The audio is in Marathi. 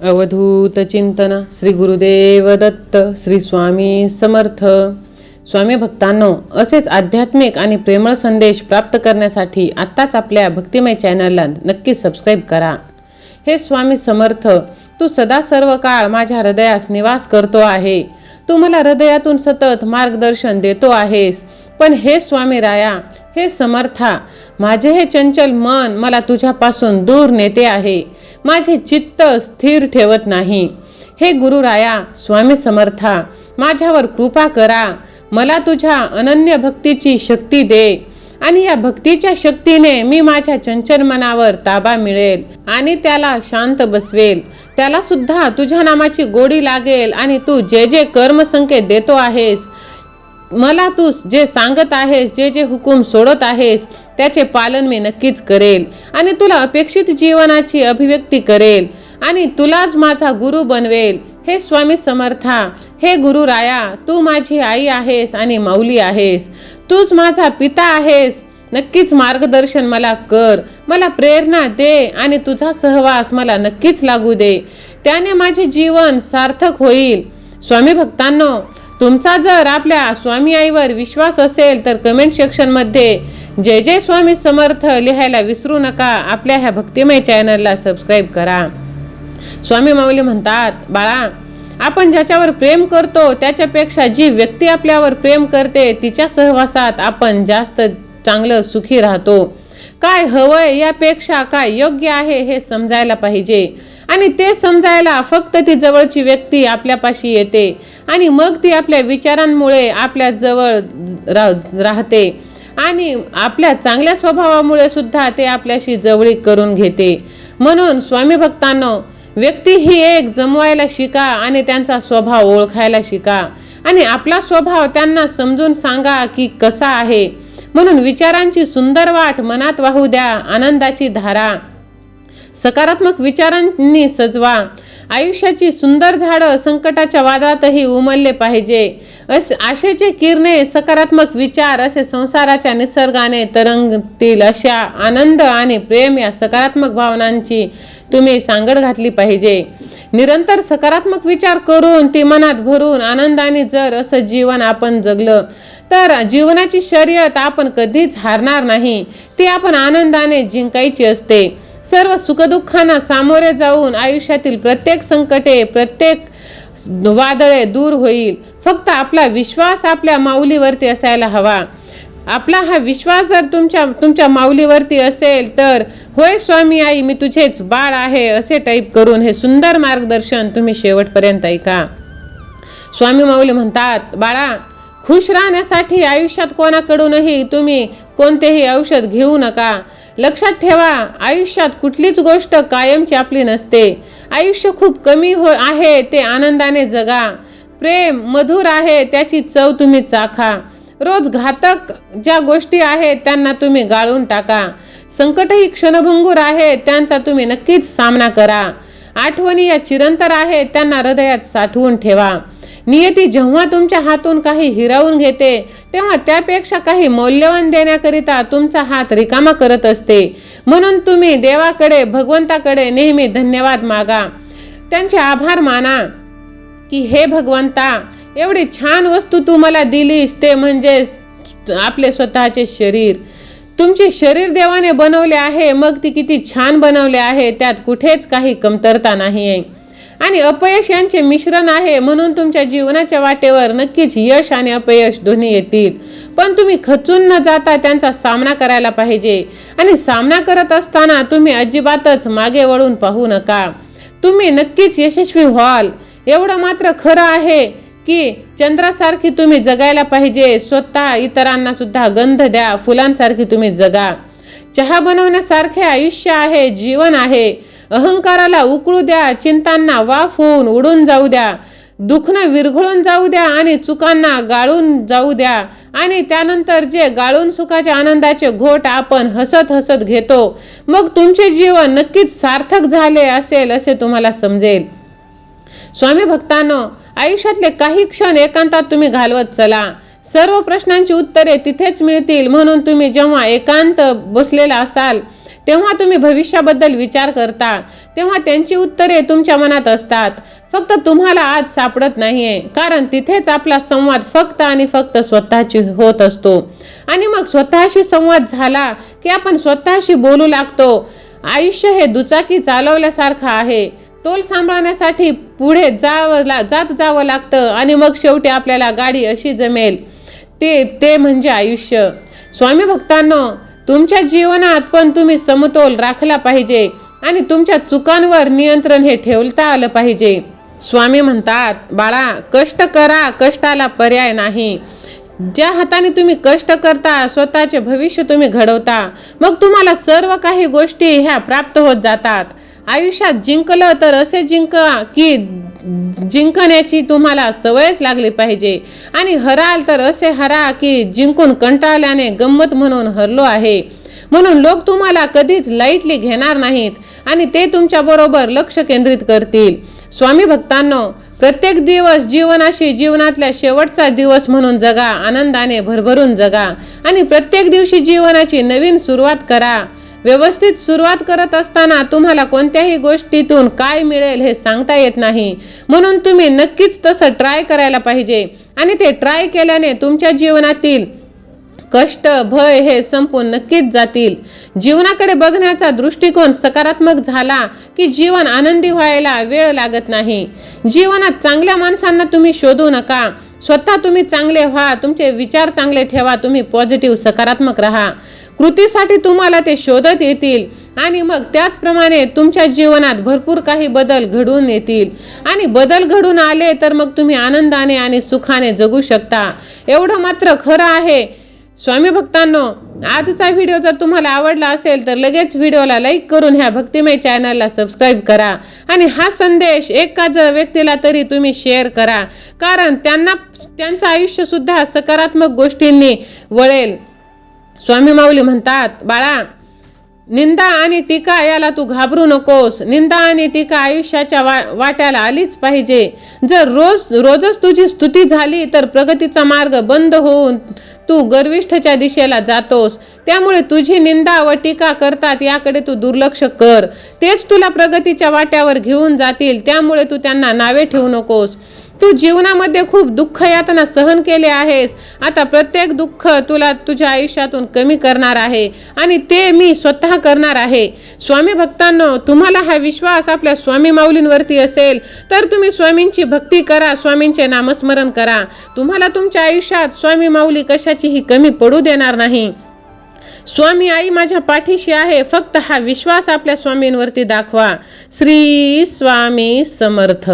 अवधूत चिंतन श्री गुरुदेव दत्त श्री स्वामी समर्थ. स्वामी भक्तांनो असेच आध्यात्मिक आणि प्रेमळ संदेश प्राप्त करण्यासाठी आत्ताच आपल्या भक्तिमय चॅनलला नक्की सबस्क्राईब करा. हे स्वामी समर्थ तू सदा सर्व काळ माझ्या हृदयास निवास करतो आहे. तू मला हृदयातून सतत मार्गदर्शन देतो आहेस. पण हे स्वामी राया हे समर्था माझे हे चंचल मन मला तुझ्यापासून दूर नेते आहे. माझे चित्त स्थिर ठेवत नाही. हे गुरु राया स्वामी समर्था माझ्यावर कृपा करा. मला तुझ्या अनन्य भक्तीची शक्ती दे. आणि या भक्तीच्या शक्तीने मी माझ्या चंचल मनावर ताबा मिळेल आणि त्याला शांत बसवेल. त्याला सुद्धा तुझ्या नामाची गोडी लागेल आणि तू जे जे कर्मसंकेत देतो आहेस मला तू जे सांगत आहेस जे जे हुकूम सोडत आहेस त्याचे पालन मी नक्कीच करेल आणि तुला अपेक्षित जीवनाची अभिव्यक्ती करेल आणि तुलाच माझा गुरु बनवेल. हे स्वामी समर्था हे गुरु राया तू माझी आई आहेस आणि माऊली आहेस. तूच माझा पिता आहेस. नक्कीच मार्गदर्शन मला कर. मला प्रेरणा दे आणि तुझा सहवास मला नक्कीच लागू दे. त्याने माझे जीवन सार्थक होईल. स्वामी भक्तांनो तुमचा जर आपल्या स्वामी आईवर विश्वास असेल तर कमेंट सेक्शनमध्ये जय जय स्वामी समर्थ लिहायला विसरू नका. आपल्या ह्या भक्तिमय चॅनलला सबस्क्राईब करा. स्वामी माऊली म्हणतात बाळा आपण ज्याच्यावर प्रेम करतो त्याच्यापेक्षा जी व्यक्ती आपल्यावर प्रेम करते तिच्या सहवासात आपण जास्त चांगलं सुखी राहतो. काय हवंय यापेक्षा काय योग्य आहे हे समजायला पाहिजे. आणि ते समजायला फक्त ती जवळची व्यक्ती आपल्यापाशी येते आणि मग ती आपल्या विचारांमुळे आपल्या जवळ रा राहते. आणि आपल्या चांगल्या स्वभावामुळे सुद्धा ते आपल्याशी जवळीक करून घेते. म्हणून स्वामी भक्तांनो व्यक्ती ही एक जमवायला शिका आणि त्यांचा स्वभाव ओळखायला शिका. आणि आपला स्वभाव त्यांना समजून सांगा की कसा आहे. म्हणून विचारांची सुंदर वाट मनात वाहू द्या आनंदाची धारा. सकारात्मक विचारांनी सजवा. आयुष्याची सुंदर झाडं संकटाच्या वादळातही उमलले पाहिजे. अस आशेचे किरणे सकारात्मक विचार असे संसाराच्या निसर्गाने तरंगतील अशा आनंद आणि प्रेम या सकारात्मक भावनांची तुम्ही सांगड घातली पाहिजे. निरंतर सकारात्मक विचार करून ती मनात भरून आनंदाने जर असं जीवन आपण जगलं तर जीवनाची शर्यत आपण कधीच हारणार नाही. ती आपण आनंदाने जिंकायची असते. सर्व सुखदुःखांना सामोरे जाऊन आयुष्यातील प्रत्येक संकटे प्रत्येक वादळे दूर होईल. फक्त आपला विश्वास आपल्या माऊलीवरती असायला हवा. आपला हा विश्वास जर तुमच्या तुमच्या माऊलीवरती असेल तर होय स्वामी आई मी तुझेच बाळ आहे असे टाईप करून हे सुंदर मार्गदर्शन तुम्ही शेवटपर्यंत ऐका. स्वामी माऊली म्हणतात बाळा खुश राहण्यासाठी आयुष्यात कोणाकडूनही तुम्ही कोणतेही औषध घेऊ नका. लक्षात ठेवा आयुष्यात कुठलीच गोष्ट कायमची आपली नसते. आयुष्य खूप कमी हो आहे ते आनंदाने जगा. प्रेम मधुर आहे त्याची चव तुम्ही चाखा. रोज घातक ज्या गोष्टी आहेत त्यांना तुम्ही गाळून टाका. संकटही क्षणभंगूर आहे त्यांचा तुम्ही नक्कीच सामना करा. आठवणी या चिरंतर आहेत त्यांना हृदयात साठवून ठेवा. नियती जेव्हा तुमच्या हातून काही हिरावून घेते तेव्हा त्यापेक्षा काही मौल्यवान देण्याकरिता तुमचा हात रिकामा करत असते. म्हणून तुम्ही देवाकडे भगवंताकडे नेहमी धन्यवाद मागा. त्यांचे आभार माना की हे भगवंता एवढी छान वस्तू तू मला दिलीस ते म्हणजे आपले स्वतःचे शरीर. तुमचे शरीर देवाने बनवले आहे मग ती किती छान बनवले आहे त्यात कुठेच काही कमतरता नाही आहे आणि अपयश यांचे मिश्रण आहे म्हणून तुमच्या जीवनाच्या वाटेवर नक्कीच यश आणि अपयश दोन्ही येतील. पण तुम्ही खचून न जाता त्यांचा सामना करायला पाहिजे. आणि सामना करत असताना तुम्ही अजिबातच मागे वळून पाहू नका. तुम्ही नक्कीच यशस्वी व्हाल. एवढं मात्र खरं आहे की चंद्रासारखी तुम्ही जगायला पाहिजे. स्वतः इतरांना सुद्धा गंध द्या फुलांसारखी तुम्ही जगा. चहा बनवण्यासारखे आयुष्य आहे जीवन आहे. अहंकाराला उकळू द्या चिंतांना वाफ होऊन उडून जाऊ द्या दुखणं विरघळून जाऊ द्या आणि चुकांना गाळून जाऊ द्या आणि त्यानंतर जे गाळून सुखाच्या आनंदाचे घोट आपण हसत हसत घेतो मग तुमचे जीवन नक्कीच सार्थक झाले असेल असे तुम्हाला समजेल. स्वामी भक्तांनो आयुष्यातले काही क्षण एकांतात तुम्ही घालवत चला. सर्व प्रश्नांची उत्तरे तिथेच मिळतील म्हणून तुम्ही जेव्हा एकांत बसलेला असाल तेव्हा तुम्ही भविष्याबद्दल विचार करता. तेव्हा त्यांची उत्तरे तुमच्या मनात असतात. फक्त तुम्हाला आज सापडत नाहीये. कारण तिथेच आपला संवाद फक्त आणि फक्त स्वतःची होत असतो. आणि मग स्वतःशी संवाद झाला की आपण स्वतःशी बोलू लागतो. आयुष्य हे दुचाकी चालवल्यासारखं आहे. तोल सांभाळण्यासाठी पुढे जावं ला जात जावं लागतं आणि मग शेवटी आपल्याला गाडी अशी जमेल. ते ते म्हणजे आयुष्य. स्वामी भक्तांनो तुमच्या जीवनात पण तुम्ही समतोल राखला पाहिजे आणि तुमच्या चुकांवर नियंत्रण हे ठेवता आलं पाहिजे. स्वामी म्हणतात बाळा कष्ट करा कष्टाला पर्याय नाही. ज्या हाताने तुम्ही कष्ट करता स्वतःचे भविष्य तुम्ही घडवता. मग तुम्हाला सर्व काही गोष्टी ह्या प्राप्त होत जातात. आयुष्यात जिंकलं तर असे जिंका की जिंकण्याची तुम्हाला सवयच लागली पाहिजे. आणि हराल तर असे हरा की जिंकून कंटाळल्याने गंमत म्हणून हरलो आहे. म्हणून लोक तुम्हाला कधीच लाईटली घेणार नाहीत आणि ते तुमच्याबरोबर लक्ष केंद्रित करतील. स्वामी भक्तांनो प्रत्येक दिवस जीवनाशी जीवनातल्या शेवटचा दिवस म्हणून जगा आनंदाने भरभरून जगा आणि प्रत्येक दिवशी जीवनाची नवीन सुरुवात करा. व्यवस्थित सुरुवात करत असताना तुम्हाला कोणत्याही गोष्टीतून काय मिळेल हे सांगता येत नाही. म्हणून तुम्ही नक्कीच तसं ट्राय करायला पाहिजे. आणि ते ट्राय केल्याने तुमच्या जीवनातील कष्ट भय हे संपून नक्कीच जातील. जीवनाकडे बघण्याचा दृष्टिकोन सकारात्मक झाला की जीवन आनंदी व्हायला वेळ लागत नाही. जीवनात चांगल्या माणसांना तुम्ही शोधू नका. स्वतः तुम्ही चांगले व्हा तुमचे विचार चांगले ठेवा तुम्ही पॉझिटिव्ह सकारात्मक राहा. कृतीसाठी तुम्हाला ते शोधत येतील. आणि मग त्याचप्रमाणे तुमच्या जीवनात भरपूर काही बदल घडून येतील. आणि बदल घडून आले तर मग तुम्ही आनंदाने आणि सुखाने जगू शकता. एवढं मात्र खरं आहे. स्वामी भक्तांनो आजचा व्हिडिओ जर तुम्हाला आवडला असेल तर लगेच व्हिडिओला लाईक करून ह्या भक्तिमय चॅनलला सबस्क्राईब करा. आणि हा संदेश एकाच व्यक्तीला तरी तुम्ही शेअर करा. कारण त्यांना त्यांचं आयुष्यसुद्धा सकारात्मक गोष्टींनी वळेल. स्वामी माऊली म्हणतात बाळा निंदा आणि टीका याला तू घाबरू नकोस. निंदा आणि टीका आयुष्याच्या वा वाट्याला आलीच पाहिजे. जर रोज रोजच तुझी स्तुती झाली तर प्रगतीचा मार्ग बंद होऊन तू गर्विष्ठच्या दिशेला जातोस. त्यामुळे तुझी निंदा व टीका करतात याकडे तू दुर्लक्ष कर. तेच तुला प्रगतीच्या वाट्यावर घेऊन जातील. त्यामुळे तू त्यांना नावे ठेवू नकोस. तू जीवनामध्ये खूप दुःख यातना सहन केले आहेस. आता प्रत्येक दुःख तुला तुझ्या आयुष्यातून कमी करणार आहे आणि ते मी स्वतः करणार आहे. स्वामी भक्तांनो तुम्हाला हा विश्वास आपल्या स्वामी माऊलींवरती असेल तर तुम्ही स्वामींची भक्ती करा स्वामींचे नामस्मरण करा. तुम्हाला तुमच्या आयुष्यात स्वामी माऊली कशाचीही कमी पडू देणार नाही. स्वामी आई माझ्या पाठीशी आहे फक्त हा विश्वास आपल्या स्वामींवरती दाखवा. श्री स्वामी समर्थ.